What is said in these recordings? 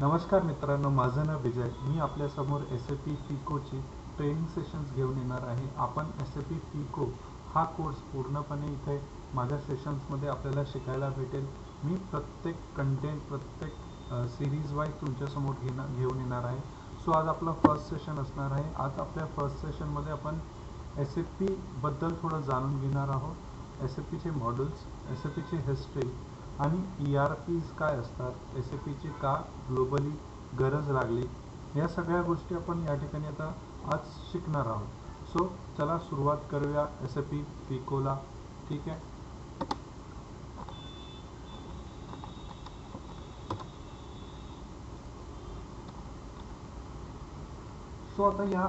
नमस्कार मित्रांनो माझं नाव विजय. मी आपल्यासमोर एस ए पी फिकोची ट्रेनिंग सेशन्स घेऊन येणार आहे. आपण एस ए पी फिको हा कोर्स पूर्णपणे इथे माझ्या सेशन्समध्ये आपल्याला शिकायला भेटेल. मी प्रत्येक कंटेंट प्रत्येक सिरीज वाईज तुमच्यासमोर घेणं घेऊन येणार आहे. सो आज आपलं फर्स्ट सेशन असणार आहे. आज आपल्या फर्स्ट सेशनमध्ये आपण एस ए पीबद्दल थोडं जाणून घेणार आहोत. एस ए पीचे मॉडेल्स एस ए पीची हिस्ट्री आणि ई आर पीज काय असतात? एस ए पीची का ग्लोबली गरज लागली? या सगळ्या गोष्टी आपण या ठिकाणी आता आज शिकणार आहोत. सो चला सुरुवात करूया एस ए पी पिकोला ठीक आहे? सो आता या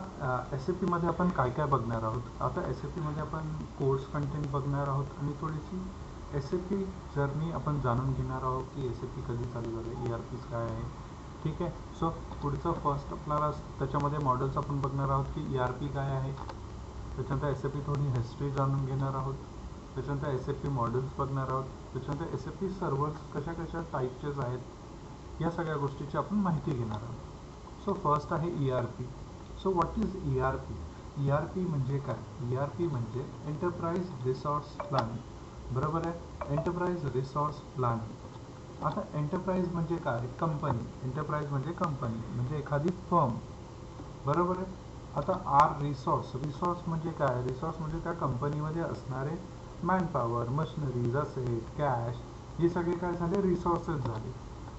एस ए पीमध्ये आपण काय काय बघणार आहोत? आता एस ए पीमध्ये आपण कोर्स कंटेंट बघणार आहोत आणि थोडीशी एस ए पी जर्नी आपण जाणून घेणार आहोत की एस ए पी कधी चालू झालं ई आर पी काय आहे ठीक आहे? सो पुढचं फर्स्ट आपल्याला त्याच्यामध्ये मॉडेल्स आपण बघणार आहोत की ई आर पी काय आहे. त्याच्यानंतर एस ए पी थोडी हिस्ट्री जाणून घेणार आहोत. त्याच्यानंतर एस ए पी मॉडेल्स बघणार आहोत. त्याच्यानंतर एस ए पी सर्व्हर्स कशा कशा टाईपचेच आहेत या सगळ्या गोष्टीची आपण माहिती घेणार आहोत. सो फर्स्ट आहे E R P so what is E R P E R P म्हणजे काय? ई आर पी म्हणजे एंटरप्राइज रिसॉर्ट्स प्लॅनिंग बरोबर आहे? एंटरप्राईज रिसोर्स प्लॅनिंग आता एंटरप्राईज म्हणजे काय? कंपनी एंटरप्राइज म्हणजे कंपनी म्हणजे एखादी फर्म बरोबर आहे? आता आर रिसोर्स रिसोर्स म्हणजे काय? रिसोर्स म्हणजे त्या कंपनीमध्ये असणारे मॅनपॉवर मशिनरीज असेट कॅश हे सगळे काय झाले? रिसोर्सेस झाले.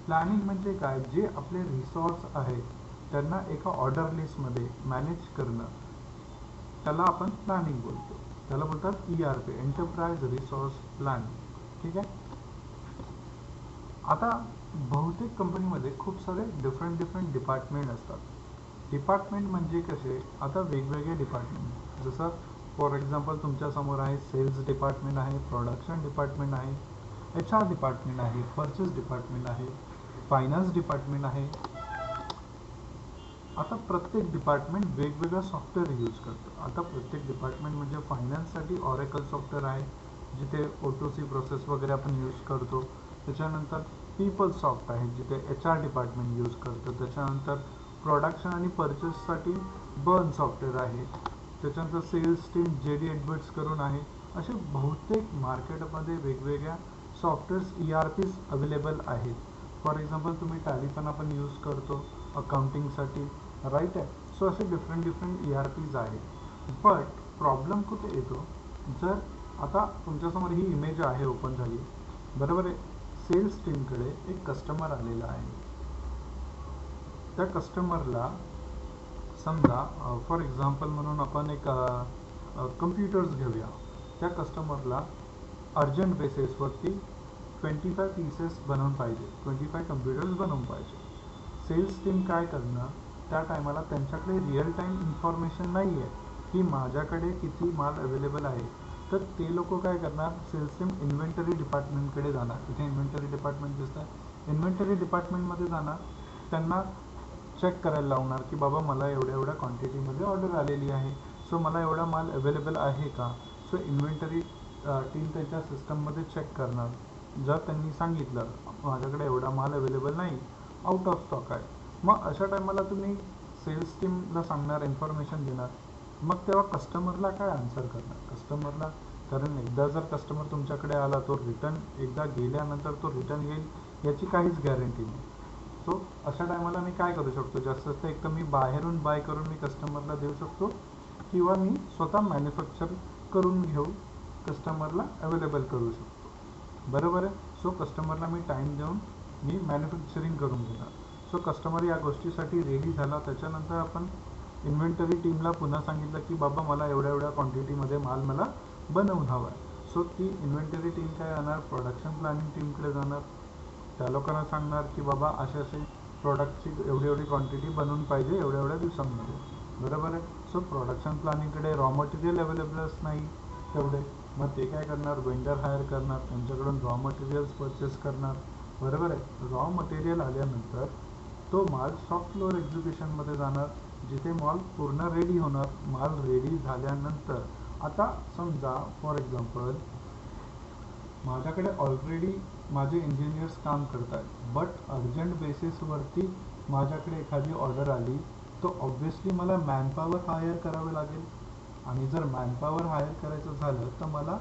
प्लॅनिंग म्हणजे काय? जे आपले रिसोर्स आहेत त्यांना एका ऑर्डर लिस्टमध्ये मॅनेज करणं. त्याला आपण प्लॅनिंग बोलतो. त्याला बोलतात E R P enterprise resource planning ठीक आहे? आता बहुतेक कंपनीमध्ये खूप सारे डिफरंट डिफरंट डिपार्टमेंट असतात. डिपार्टमेंट म्हणजे कसे? आता वेगवेगळे डिपार्टमेंट जसं फॉर एक्झाम्पल तुमच्यासमोर आहे सेल्स डिपार्टमेंट आहे प्रोडक्शन डिपार्टमेंट आहे एच आर डिपार्टमेंट आहे परचेस डिपार्टमेंट आहे फायनान्स डिपार्टमेंट आहे आता प्रत्येक डिपार्टमेंट वेगवेगळं सॉफ्टवेअर यूज करतं. आता प्रत्येक डिपार्टमेंट म्हणजे फायनान्ससाठी ऑरेकल सॉफ्टवेअर आहे जिथे ओ टू सी प्रोसेस वगैरे आपण यूज करतो. त्याच्यानंतर पीपल सॉफ्ट आहे जिथे एच आर डिपार्टमेंट यूज करतं. त्याच्यानंतर प्रोडक्शन आणि परचेससाठी बर्न सॉफ्टवेअर आहे. त्याच्यानंतर सेल्स टीम जे डी ॲडवर्ट्स करून आहे. असे बहुतेक मार्केटमध्ये वेगवेगळ्या softwares E R Ps available आहेत. फॉर एक्झाम्पल तुम्ही टॅली पण आपण यूज करतो अकाउंटिंगसाठी राईट आहे. सो असे different different E R Ps आहेत. बट प्रॉब्लेम कुठे येतो? जर आता तुमच्यासमोर ही इमेज आहे ओपन झाली. बरोबर आहे. सेल्स टीमकडे एक कस्टमर आलेला आहे. त्या कस्टमरला समजा फॉर एक्झाम्पल म्हणून आपण एक कम्प्युटर्स घेऊया. त्या कस्टमरला अर्जंट बेसिसवरती ट्वेंटी फाय पीसेस बनवून पाहिजे. ट्वेंटी फाय कम्प्युटर्स बनवून पाहिजे. सेल्स टीम काय करणं त्या टायमाला त्यांच्याकडे रिअल टाईम इन्फॉर्मेशन नाही आहे की माझ्याकडे किती माल अवेलेबल आहे. तर ते लोक काय करणार? सेल्स इन्व्हेंटरी डिपार्टमेंटकडे जाणार. इथे इन्व्हेंटरी डिपार्टमेंट दिसतं आहे इन्व्हेंटरी डिपार्टमेंटमध्ये जाणार. त्यांना चेक करायला लावणार की बाबा मला एवढ्या एवढ्या क्वांटिटीमध्ये ऑर्डर आलेली आहे. सो मला एवढा माल अवेलेबल आहे का? सो इन्व्हेंटरी टीम त्याच्या सिस्टममध्ये चेक करणार. जर त्यांनी सांगितलं माझ्याकडे एवढा माल अवेलेबल नाही. आउट ऑफ स्टॉक आहे. मग अशा टायमाला तुम्ही सेल्स टीमला सांगणार इन्फॉर्मेशन देणार. मग तेव्हा कस्टमरला काय आन्सर करणार? कस्टमरला कारण एकदा जर कस्टमर तुमच्याकडे आला तो रिटर्न एकदा गेल्यानंतर तो रिटर्न येईल याची काहीच गॅरंटी नाही. सो अशा टायमाला मी काय करू शकतो? जास्त जास्त एक तर मी बाहेरून बाय करून मी कस्टमरला देऊ शकतो किंवा मी स्वतः मॅन्युफॅक्चर करून घेऊ कस्टमरला अवेलेबल करू शकतो. बरोबर आहे? सो कस्टमरला मी टाईम देऊन मी मॅन्युफॅक्चरिंग करून घेणार. सो कस्टमर या गोष्टीसाठी रेडी झाला त्याच्यानंतर आपण इन्व्हेंटरी टीमला पुन्हा सांगितलं की बाबा मला एवढ्या एवढ्या क्वांटिटीमध्ये माल मला बनवून हवा आहे सो ती इन्व्हेंटरी टीम काय जाणार? प्रोडक्शन प्लॅनिंग टीमकडे जाणार. त्या लोकांना सांगणार की बाबा असे असे प्रॉडक्टची एवढी एवढी क्वांटिटी बनवून पाहिजे एवढ्या एवढ्या दिवसांमध्ये. बरोबर आहे? सो प्रोडक्शन प्लॅनिंगकडे रॉ मटेरियल अवेलेबलच नाही तेवढे मग ते काय करणार? वेंडर हायर करणार. त्यांच्याकडून रॉ मटेरियल्स परचेस करणार. बरोबर आहे? रॉ मटेरियल आल्यानंतर तो माल सॉफ्ट फ्लोअर एक्झिक्युशनमध्ये जाणार जिथे माल पूर्ण रेडी होणार माल रेडी झाल्यानंतर. आता समजा फॉर एक्झाम्पल माझ्याकडे ऑलरेडी माझे इंजिनियर्स काम करत आहेत बट अर्जंट बेसिसवरती माझ्याकडे एखादी ऑर्डर आली तर ऑब्व्हियसली मला मॅनपॉवर हायर करावे लागेल. आणि जर मॅनपॉवर हायर करायचं झालं तर मला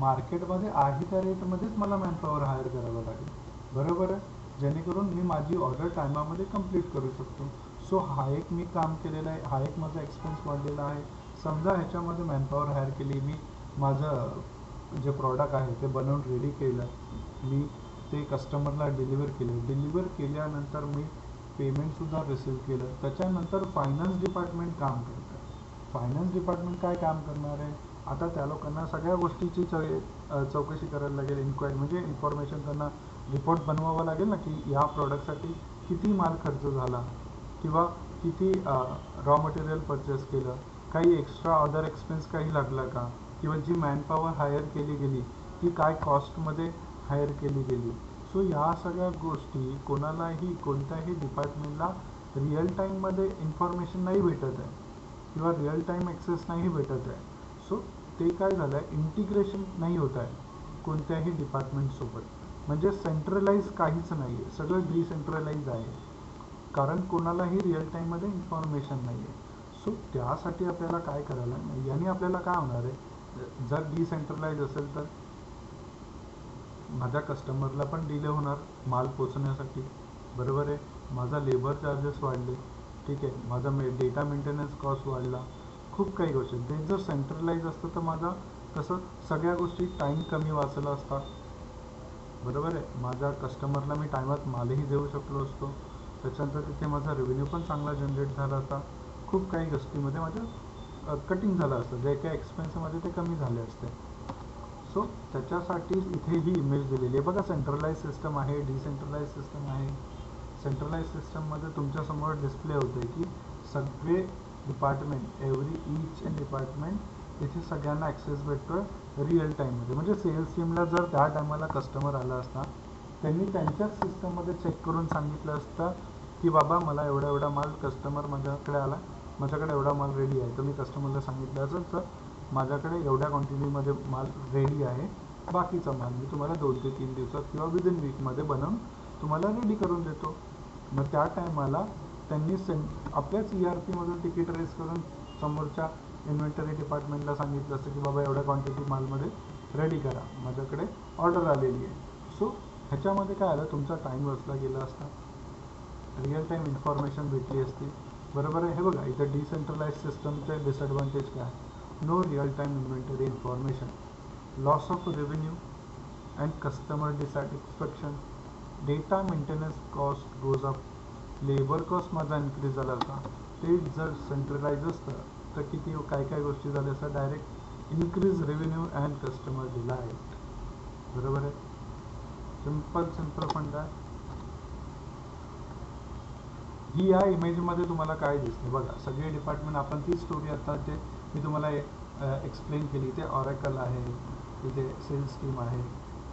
मार्केटमध्ये आहे त्या रेटमध्येच मला मॅनपॉवर हायर करावं लागेल. बरोबर आहे? जेणेकरून मी माझी ऑर्डर टायमामध्ये कंप्लीट करू शकतो. सो हा एक मी काम केलेलं आहे. हा एक माझा एक्सपेन्स वाढलेला आहे. समजा ह्याच्यामध्ये मॅनपॉवर हायर केली मी माझं जे प्रॉडक्ट आहे ते बनवून रेडी केलं मी ते कस्टमरला डिलिव्हर केलं. डिलिव्हर केल्यानंतर मी पेमेंटसुद्धा रिसीव केलं. त्याच्यानंतर फायनान्स डिपार्टमेंट काम करतं. फायनान्स डिपार्टमेंट काय काम करणार आहे? आता त्या लोकांना सगळ्या गोष्टीची चौ चौकशी करायला लागेल इन्क्वायरी म्हणजे इन्फॉर्मेशन त्यांना रिपोर्ट बनवावा लागेल ना की या प्रॉडक्टसाठी किती माल खर्च झाला? किंवा किती रॉ मटेरियल परचेस केलं? काही एक्स्ट्रा अदर एक्सपेन्स काही लागला का? किंवा जी मॅनपॉवर हायर केली गेली ती काय कॉस्टमध्ये हायर केली गेली? सो या सगळ्या गोष्टी कोणालाही कोणत्याही डिपार्टमेंटला रिअल टाईममध्ये इन्फॉर्मेशन नाही भेटत आहे. किंवा रिअल टाईम ॲक्सेस नाही भेटत आहे. सो ते काय झालं आहे इंटिग्रेशन नाही होत आहे कोणत्याही डिपार्टमेंटसोबत म्हणजे सेंट्रलाइज काहीच नाही आहे. सगळं डिसेंट्रलाइज आहे. कारण कोणालाही रिअल टाईममध्ये इन्फॉर्मेशन नाही आहे सो त्यासाठी आपल्याला काय करायला नाही याने आपल्याला काय होणार आहे? जर डिसेंट्रलाइज असेल तर माझ्या कस्टमरला पण डिले होणार माल पोचण्यासाठी बरोबर आहे? माझा लेबर चार्जेस वाढले. ठीक आहे. माझा मे डेटा मेंटेनन्स कॉस्ट वाढला. खूप काही गोष्टी. ते जर सेंट्रलाइज असतं तर माझा कसं सगळ्या गोष्टी टाईम कमी वाचला असता. बरोबर आहे. माझ्या कस्टमरला मी टायमात मालही देऊ शकलो असतो. त्याच्यानंतर तिथे माझा रेव्हेन्यू पण चांगला जनरेट झाला असता खूप काही गोष्टीमध्ये माझं कटिंग झालं असतं. जे काही एक्सपेन्समध्ये ते कमी झाले असते. सो त्याच्यासाठी इथे ही इमेज दिलेली आहे. बघा सेंट्रलाइज सिस्टम आहे डिसेंट्रलाइज सिस्टम आहे. सेंट्रलाइज सिस्टममध्ये तुमच्यासमोर डिस्प्ले होते की सगळे department every each and department इथे सगळ्यांना ॲक्सेस भेटतो आहे रिअल टाईममध्ये म्हणजे सेल्स टीमला जर त्या टायमाला कस्टमर आला असता त्यांनी त्यांच्याच सिस्टममध्ये चेक करून सांगितलं असतं की बाबा मला एवढा एवढा माल कस्टमर माझ्याकडे आला माझ्याकडे एवढा माल रेडी आहे. तर मी कस्टमरला सांगितलं असेल तर माझ्याकडे एवढ्या क्वांटिटीमध्ये माल रेडी आहे बाकीचा माल मी तुम्हाला दोन ते तीन दिवसात किंवा विदिन वीकमध्ये बनवून तुम्हाला रेडी करून देतो. मग त्या टायमाला त्यांनी सें आपल्याच ई आर पीमधून तिकीट रेस करून समोरच्या इन्व्हेंटरी डिपार्टमेंटला सांगितलं असतं की बाबा एवढ्या क्वांटिटी मालमध्ये रेडी करा. माझ्याकडे ऑर्डर आलेली आहे. सो ह्याच्यामध्ये काय आलं? तुमचा टाईम वाचला गेला असता. रिअल टाईम इन्फॉर्मेशन भेटली असती. बरोबर आहे? हे बघा इथं डिसेंट्रलाइज सिस्टमचे डिसएडव्हान्टेज काय? No real time inventory information loss of revenue and customer dissatisfaction data maintenance cost goes up labour cost माझा इन्क्रीज झाला होता. ते जर सेंट्रलाइज असतं तर किती काय काय गोष्टी झाल्या असतात direct increase revenue and customer दिला आहे. बरोबर आहे? सिंपल सिंपल फंड आहे ही या इमेजमध्ये तुम्हाला काय दिसते बघा सगळे डिपार्टमेंट आपण ती स्टोरी आता जे मी तुम्हाला एक्सप्लेन केली. इथे ऑरेकल आहे इथे सेल्स टीम आहे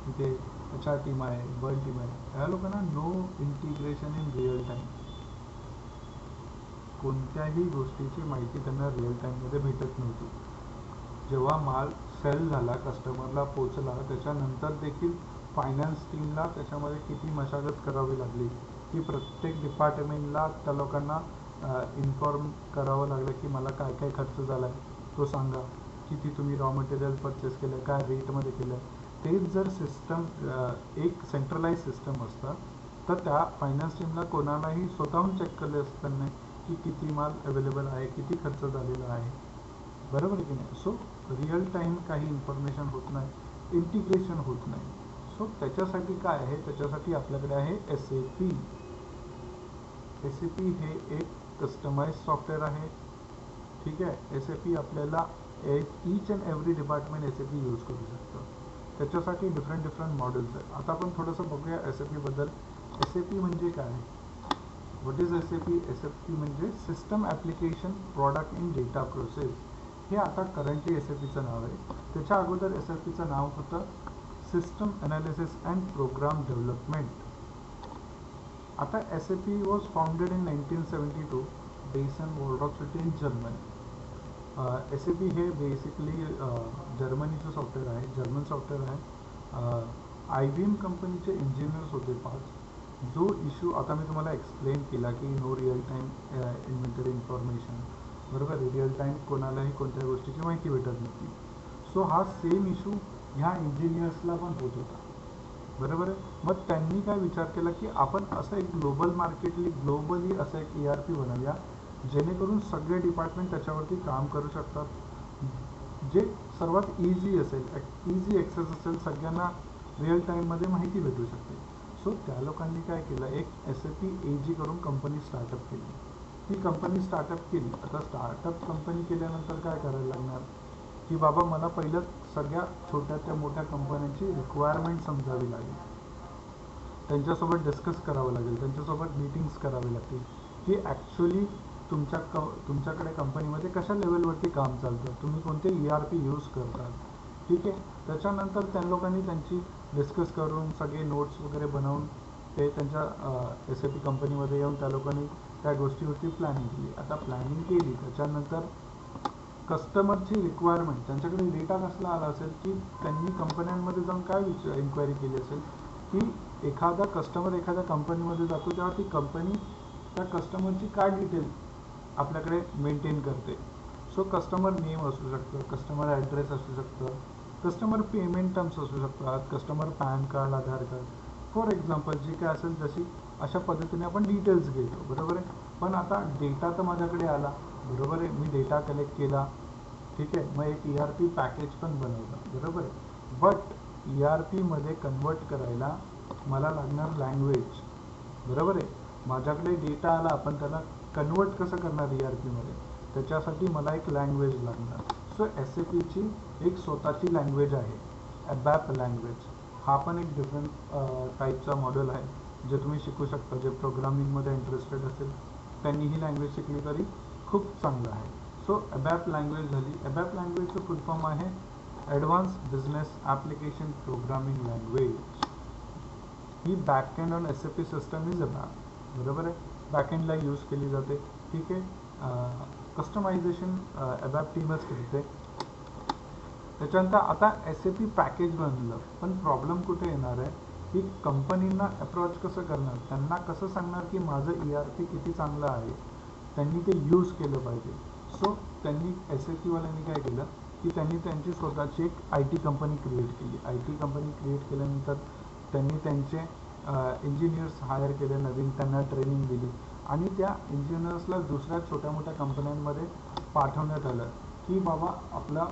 इथे एच आर टीम आहे बर्ड टीम आहे. ह्या लोकांना no integration in real time कोणत्याही गोष्टीची माहिती त्यांना रिअल टाईममध्ये भेटत नव्हती. जेव्हा माल सेल झाला कस्टमरला पोचला त्याच्यानंतर देखील फायनान्स टीमला त्याच्यामध्ये किती मशागत करावी लागली की प्रत्येक डिपार्टमेंटला त्या लोकांना इन्फॉर्म करावं लागलं की मला काय काय खर्च झाला आहे तो सांगा किती तुम्ही रॉ मटेरियल परचेस केलं काय रेटमध्ये केलं तेच जर सिस्टम एक सेंट्रलाइज सिस्टम असतं तर त्या फायनान्स टीमला कोणालाही स्वतःहून चेक केले असतं नाही. की किती माल अवेलेबल आहे किती खर्च झालेला आहे. बरोबर आहे की नाही? सो रिअल टाईम काही इन्फॉर्मेशन होत नाही इंटिग्रेशन होत नाही. सो त्याच्यासाठी काय आहे? त्याच्यासाठी आपल्याकडे आहे S A P S A P हे एक कस्टमाइज सॉफ्टवेअर आहे. ठीक आहे? एस ए पी आपल्याला each and every department S A P use करू शकतं. त्याच्यासाठी डिफरंट डिफरंट मॉडेल्स आहेत. आता आपण थोडंसं बघूया एस ए पीबद्दल एस ए पी म्हणजे काय? What is S A P S F P म्हणजे system application product in data process हे आता करंटली एस एफ पीचं नाव आहे. त्याच्या अगोदर एस एफ पीचं नाव होतं system analysis and program development आता S A P was founded in nineteen seventy two besan Walldorf city in Germany S A P हे बेसिकली जर्मनीचं सॉफ्टवेअर आहे जर्मन सॉफ्टवेअर आहे. आय बी एम कंपनीचे engineers होते पाच. जो इश्यू आता मी तुम्हाला एक्सप्लेन केला की no real time inventory information बरोबर? रिअल टाईम कोणालाही कोणत्या गोष्टीची माहिती भेटत नव्हती. सो हा सेम इशू ह्या इंजिनियर्सला पण होत होता. बरोबर? आहे मग त्यांनी काय विचार केला की आपण असं एक ग्लोबल मार्केटली ग्लोबली असं एक ई आर पी बनवूया जेणेकरून सगळे डिपार्टमेंट त्याच्यावरती काम करू शकतात. जे सर्वात इझी असेल इझी ॲक्सेस असेल सगळ्यांना रिअल टाईममध्ये माहिती भेटू शकते. सो त्या लोकांनी काय केलं? एक एस ए पी ए जी करून कंपनी स्टार्टअप केली. ती कंपनी स्टार्टअप केली. आता स्टार्टअप कंपनी केल्यानंतर काय करायला लागणार? की बाबा मला पहिलं सगळ्या छोट्या त्या मोठ्या कंपन्यांची रिक्वायरमेंट समजावी लागेल. त्यांच्यासोबत डिस्कस करावं लागेल. त्यांच्यासोबत मीटिंग्स करावे लागतील. की ॲक्च्युली तुमच्या क तुमच्याकडे कंपनीमध्ये कशा लेवलवरती काम चालतं? तुम्ही कोणते ई आर पी यूज करतात? ठीक आहे? त्याच्यानंतर त्या लोकांनी त्यांची डिस्कस करून सगळे नोट्स वगैरे बनवून ते त्यांच्या एस ए पी कंपनीमध्ये येऊन त्या लोकांनी त्या गोष्टीवरती प्लॅनिंग केली. आता प्लॅनिंग केली त्याच्यानंतर कस्टमरची रिक्वायरमेंट त्यांच्याकडे डेटा कसला आला असेल की त्यांनी कंपन्यांमध्ये जाऊन काय विचार इन्क्वायरी केली असेल? की एखादा कस्टमर एखाद्या कंपनीमध्ये जातो तेव्हा ती कंपनी त्या कस्टमरची काय डिटेल आपल्याकडे मेंटेन करते? सो कस्टमर नेम असू शकतं कस्टमर ॲड्रेस असू शकतं कस्टमर पेमेंट टर्म्स असू शकतात customer PAN card Aadhaar card for example जी काय असेल जशी अशा पद्धतीने आपण डिटेल्स घेतो बरोबर आहे? पण आता डेटा तर माझ्याकडे आला बरोबर आहे? मी डेटा कलेक्ट केला ठीक आहे? मग एक ई आर पी पॅकेज पण बनवलं बरोबर आहे? बट ई आर पीमध्ये कन्वर्ट करायला मला लागणार लँग्वेज बरोबर आहे? माझ्याकडे डेटा आला आपण त्याला कन्वर्ट कसं करणार ई आर पीमध्ये त्याच्यासाठी मला एक लँग्वेज लागणार. सो एस ए पीची एक स्वतःची लँग्वेज आहे. ॲबॅप लँग्वेज हा पण एक डिफरंट टाईपचा मॉडेल आहे. जे तुम्ही शिकू शकता. जे प्रोग्रामिंगमध्ये इंटरेस्टेड असेल त्यांनी ही लँग्वेज शिकली तरी खूप चांगलं आहे. सो ॲबॅप लँग्वेज झाली. ॲबॅप लँग्वेजचं फुल फॉर्म आहे advance business application programming language he back end on S A P system is ABAP बरोबर आहे? बॅक एंडला यूज केली जाते. ठीक आहे? कस्टमायझेशन ॲबॅप टीमच करते. त्याच्यानंतर आता एस ए पी पॅकेज बनलं. पण प्रॉब्लेम कुठे येणार आहे? की कंपनींना अप्रोच कसं करणार? त्यांना कसं सांगणार की माझं ई आर पी किती चांगलं आहे? त्यांनी ते यूज केलं पाहिजे. सो त्यांनी एस ए पीवाल्यांनी काय केलं? की त्यांनी त्यांची स्वतःची एक आय टी कंपनी क्रिएट केली. आय टी कंपनी क्रिएट केल्यानंतर त्यांनी त्यांचे इंजिनियर्स हायर केले नवीन त्यांना ट्रेनिंग दिली. आणि त्या इंजिनियर्सला दुसऱ्या छोट्या मोठ्या कंपन्यांमध्ये पाठवण्यात आलं. की बाबा आपला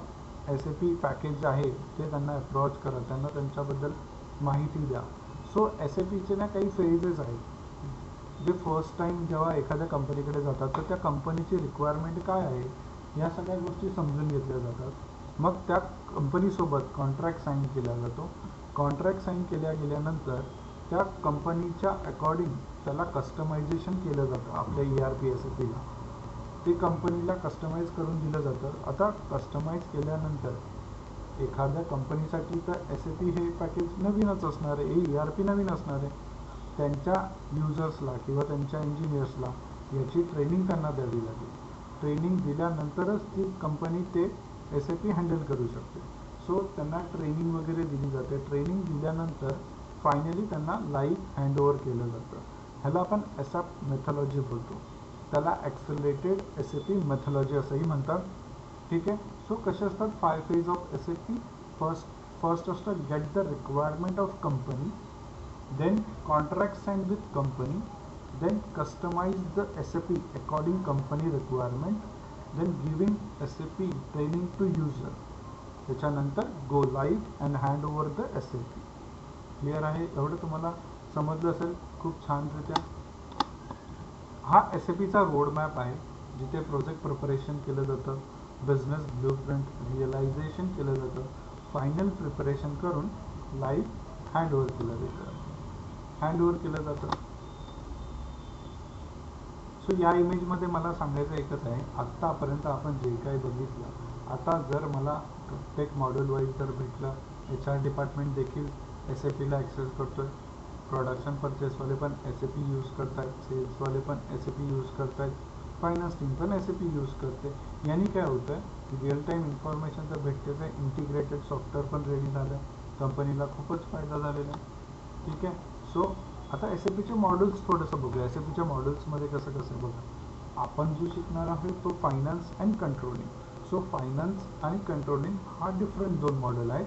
एस ए पी पॅकेज आहे ते त्यांना अप्रोच करा. त्यांना त्यांच्याबद्दल माहिती द्या. सो एस ए पीचे ना काही फेजेस आहेत. जे फर्स्ट टाईम जेव्हा एखाद्या कंपनीकडे जातात तर त्या कंपनीची रिक्वायरमेंट काय आहे या सगळ्या गोष्टी समजून घेतल्या जातात. मग त्या कंपनीसोबत कॉन्ट्रॅक्ट साईन केला जातो. कॉन्ट्रॅक्ट साईन केल्या गेल्यानंतर त्या कंपनीच्या अकॉर्डिंग त्याला कस्टमायझेशन केलं जातं आपल्या E R P S A पीला ते कंपनीला कस्टमाइज करून दिलं जातं. आता कस्टमाइज केल्यानंतर एखाद्या कंपनीसाठी तर एस ए पी हे पॅकेज नवीनच असणार आहे. ई आर पी नवीन असणार आहे. त्यांच्या युजर्सला किंवा त्यांच्या इंजिनियर्सला याची ट्रेनिंग त्यांना द्यावी लागेल. ट्रेनिंग दिल्यानंतरच ती कंपनी ते एस ए पी हँडल करू शकते. सो त्यांना ट्रेनिंग वगैरे दिली जाते. ट्रेनिंग दिल्यानंतर फायनली त्यांना लाईव्ह हँडओव्हर केलं जातं. ह्याला आपण एसॅप मेथॉलॉजी बोलतो. त्याला ॲक्सलेटेड एस ए पी मेथॉलॉजी असंही म्हणतात. ठीक आहे? सो कसे असतात? Five phase of S A P first first असतं get the requirement of company then contract sign with company then customise the S A P according company requirement then giving S A P training to user त्याच्यानंतर go live and hand over the S A P clear आहे? एवढं तुम्हाला समजलं असेल? खूप छानरित्या. हा S A पीचा road map आहे जिथे प्रोजेक्ट प्रिपरेशन केलं जातं बिझनेस ब्लू प्रिंट रिअलायझेशन केलं जातं फायनल प्रिपरेशन करून लाईव्ह हँड ओव्हर केलं जातं. हँड ओव्हर केलं जातं. सो या इमेजमध्ये मला सांगायचं एकच आहे आत्तापर्यंत आपण जे काही बघितलं आता जर मला प्रत्येक मॉड्यूल वाईज जर भेटलं एच आर डिपार्टमेंट देखील एस ए पीला ॲक्सेस करतो आहे प्रोडक्शन परचेसवाले पण एस ए पी यूज करत आहेत सेल्सवाले पण एस ए पी यूज करत आहेत फायनान्स टीम पण एस ए पी यूज करते. यांनी काय होतं आहे रिअल टाईम इन्फॉर्मेशन तर भेटतेच आहे इंटिग्रेटेड सॉफ्टवेअर पण रेडी झालं आहे कंपनीला खूपच फायदा झालेला आहे. ठीक आहे? सो आता एस ए पीचे मॉडेल्स थोडंसं बघूया. एस ए पीच्या मॉडेल्समध्ये कसं कसं बघा. आपण जो शिकणार आहोत तो finance and controlling so finance आणि कंट्रोलिंग हा डिफरंट दोन मॉडेल आहेत.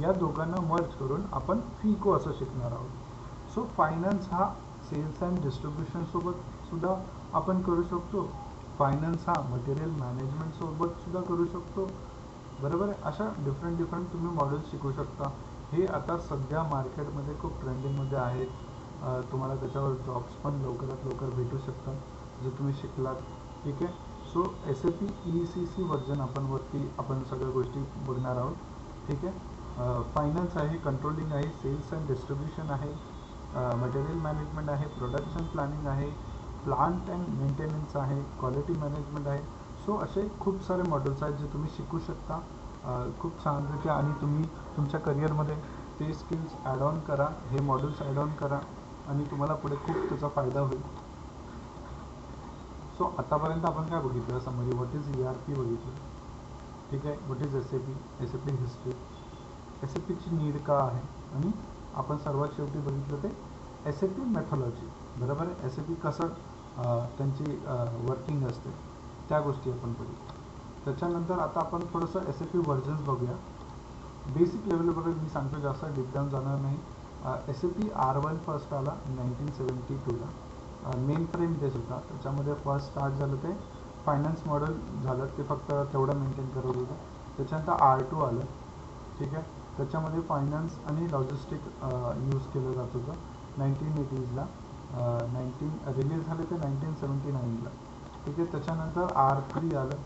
या दोघांना मर्ज करून आपण फिको असं शिकणार आहोत. सो फायनान्स हा सेल्स अँड डिस्ट्रीब्युशनसोबत सुद्धा आपण करू शकतो. फायनान्स हा मटेरियल मॅनेजमेंटसोबत सुद्धा करू शकतो. बरोबर आहे? अशा डिफरंट डिफरंट तुम्ही मॉडेल्स शिकू शकता. हे आता सध्या मार्केटमध्ये खूप ट्रेंडिंगमध्ये आहेत. तुम्हाला त्याच्यावर जॉब्स पण लवकरात लवकर भेटू शकतात जे तुम्ही शिकलात. ठीक आहे? So S A P E C C version आपण वरती आपण सगळ्या गोष्टी बघणार आहोत. ठीक आहे? फायनान्स आहे कंट्रोलिंग आहे सेल्स अँड डिस्ट्रीब्युशन आहे. मटेरियल मॅनेजमेंट आहे प्रोडक्शन प्लॅनिंग आहे प्लांट अँड मेंटेनन्स आहे क्वालिटी मॅनेजमेंट आहे. सो असे खूप सारे मॉडेल्स आहेत जे तुम्ही शिकू शकता. खूप छानपैकी आणि तुम्ही तुमच्या करिअरमध्ये ते स्किल्स ॲड ऑन करा हे मॉडेल्स ॲड ऑन करा आणि तुम्हाला पुढे खूप त्याचा फायदा होईल. सो आतापर्यंत आपण काय बघितलं? समजे what is E R P बघितलं? ठीक आहे? What is S A P S A P history S A Peechi need का आहे? आणि आपण सर्वात शेवटी बघितलं ते एस ए पी मेथॉलॉजी बरोबर आहे? एस ए पी कसं त्यांची वर्किंग असते त्या गोष्टी आपण बघू त्याच्यानंतर आता आपण थोडंसं एस ए पी व्हर्जन्स बघूया. बेसिक लेवल मी सांगतो जास्त डिपडाऊन जाणार नाही. S A P R one first आला नाईन्टीन सेवन्टी टूला मेन फ्रेम तेच होता. त्याच्यामध्ये फर्स्ट स्टार्ट झालं ते. फायनान्स मॉडेल झालं. ते फक्त तेवढं मेंटेन करत होतं. त्याच्यानंतर आर टू आलं. ठीक आहे? त्याच्यामध्ये फायनान्स आणि लॉजिस्टिक यूज केलं जात होतं. नाईन्टीन एटीजला नाईन्टीन रिलीज झाले ते नाईन्टीन सेवन्टी नाईनला ठीक आहे? त्याच्यानंतर आर थ्री आलं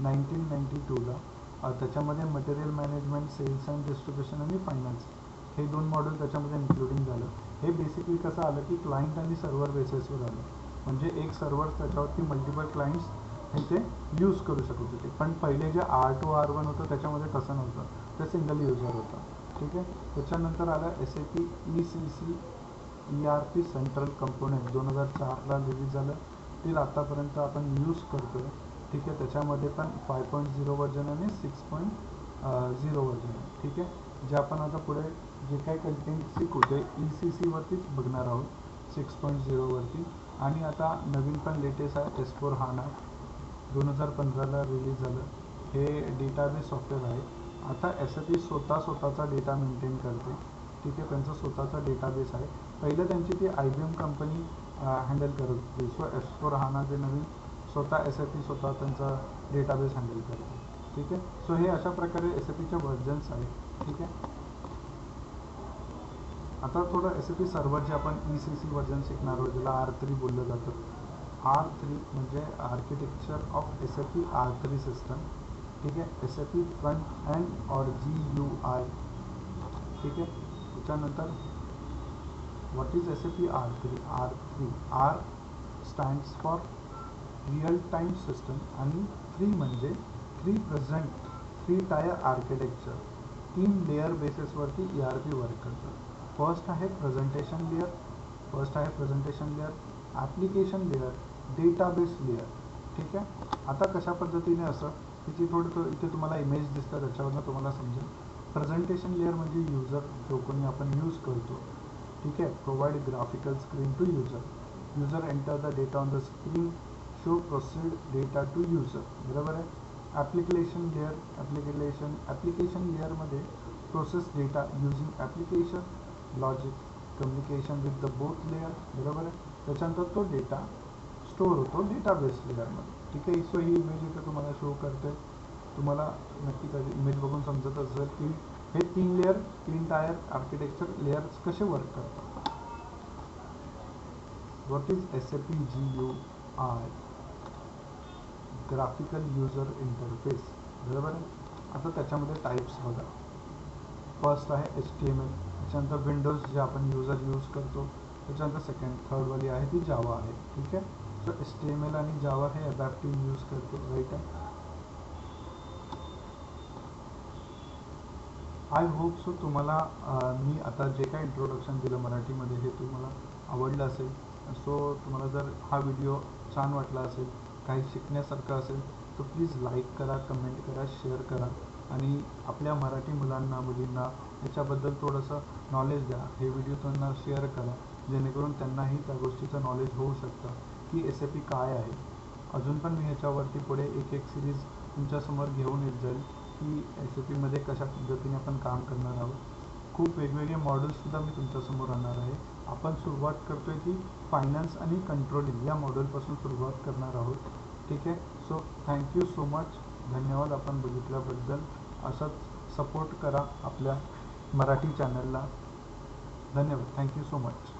नाईन्टीन नाईन्टी टूला त्याच्यामध्ये material management sales and distribution आणि फायनान्स हे दोन मॉडेल त्याच्यामध्ये इन्क्लुडिंग झालं. हे बेसिकली कसं आलं की क्लायंट आणि सर्व्हर बेसिसवर आलं. म्हणजे एक सर्व्हर त्याच्यावरती मल्टिपल क्लायंट्स हे ते यूज करू शकत होते. पण पहिले जे आर टू आर वन होतं त्याच्यामध्ये तसं नव्हतं. ते सिंगल युजर होता. ठीक आहे? त्याच्यानंतर आला S A P E C C E R P central component दोन हजार चारला रिलीज झालं. ते आतापर्यंत आपण यूज करतो आहे ठीक आहे? त्याच्यामध्ये पण फाय पॉईंट झिरो वर्जन आणि सिक्स पॉईंट झिरो वर्जन आहे. ठीक आहे? जे आपण आता पुढे जे काही कंटेंट शिकू ते ई सी सीवरतीच बघणार आहोत. सिक्स पॉईंट झिरोवरती आणि आता नवीन पण लेटेस्ट आहे एस फोर हाना दोन हजार पंधराला रिलीज झालं. हे डेटाबेस सॉफ्टवेअर आहे. आता एस एस पी स्वतः स्वतःचा डेटा मेंटेन करते. ठीक आहे त्यांचा स्वतःचा डेटाबेस आहे. पहिलं त्यांची ती I B M company handle करत होती. सो एस फोर हाना जे नवीन स्वतः एस ए पी स्वतः त्यांचा डेटाबेस हँडल करते. ठीक आहे? सो हे अशा प्रकारे एस पीचे व्हर्जन्स आहेत. ठीक आहे? आता थोडं एस ए पी सर्व्हर जे आपण ई सी सी व्हर्जन शिकणार आहोत ज्याला आर थ्री बोललं जातं. आर थ्री म्हणजे architecture of S A P R three system ठीक आहे S A P front end और जी यू आय ठीक आहे त्याच्यानंतर what is S A P R three R three R stands for real time system आणि three म्हणजे three present three tier architecture तीन layer बेसिसवरती ई आर पी वर्क करतं. First आहे प्रेझेंटेशन लेअर फर्स्ट आहे presentation layer application layer database layer ठीक आहे आता कशा पद्धतीने असं तिथे थोडं तो इथे तुम्हाला इमेज दिसतं त्याच्यावरनं तुम्हाला समजेल. प्रेझेंटेशन लेअर म्हणजे युजर जो कोणी आपण यूज करतो. ठीक आहे? Provide graphical screen to user user enter the data on the screen show proceed data to user बरोबर आहे? Application layer application application लेअरमध्ये process data using application logic communication with the both layer बरोबर आहे? त्याच्यानंतर तो data store होतो database लेअरमध्ये ठीक आहे सो ही इमेज इथे तुम्हाला शो करते तुम्हाला नक्की कधी इमेज बघून समजत असेल की हे तीन लेअर तीन टायर आर्किटेक्चर लेअर्स कसे वर्क करतात. What is S A P G U I graphical user interface बरोबर आहे? आता त्याच्यामध्ये टाईप्स बघा. फर्स्ट आहे एच टी एम एल त्याच्यानंतर विंडोज जे आपण युजर यूज करतो. त्याच्यानंतर सेकंड थर्डवाली आहे ती जावा आहे. ठीक आहे? सो टी एम एल आणि जावा हे अडॅप्टिव्ह यूज करतो राईट आहे आय होप सो तुम्हाला मी आता जे काय इंट्रोडक्शन दिलं मराठीमध्ये हे तुम्हाला आवडलं असेल. सो तुम्हाला जर हा व्हिडिओ छान वाटला असेल काही शिकण्यासारखं असेल तर प्लीज लाईक करा कमेंट करा शेअर करा. आणि आपल्या मराठी मुलांना मुलींना याच्याबद्दल थोडंसं नॉलेज द्या. हे व्हिडिओ त्यांना शेअर करा. जेणेकरून त्यांनाही त्या गोष्टीचं नॉलेज होऊ शकतं. की एस ए पी काय आहे? अजून पण मी ह्याच्यावरती पुढे एक एक सिरीज तुमच्यासमोर घेऊन येत जाईल की एस ए पीमध्ये कशा पद्धतीने आपण काम करणार आहोत. खूप वेगवेगळे मॉडेल्ससुद्धा मी तुमच्यासमोर आणणार आहे. आपण सुरुवात करतोय की फायनान्स आणि कंट्रोलिंग या मॉडेलपासून सुरुवात करणार आहोत. ठीक आहे? सो थँक्यू सो मच धन्यवाद आपण बघितल्याबद्दल. असंच सपोर्ट करा आपल्या मराठी चॅनलला धन्यवाद. Thank you so much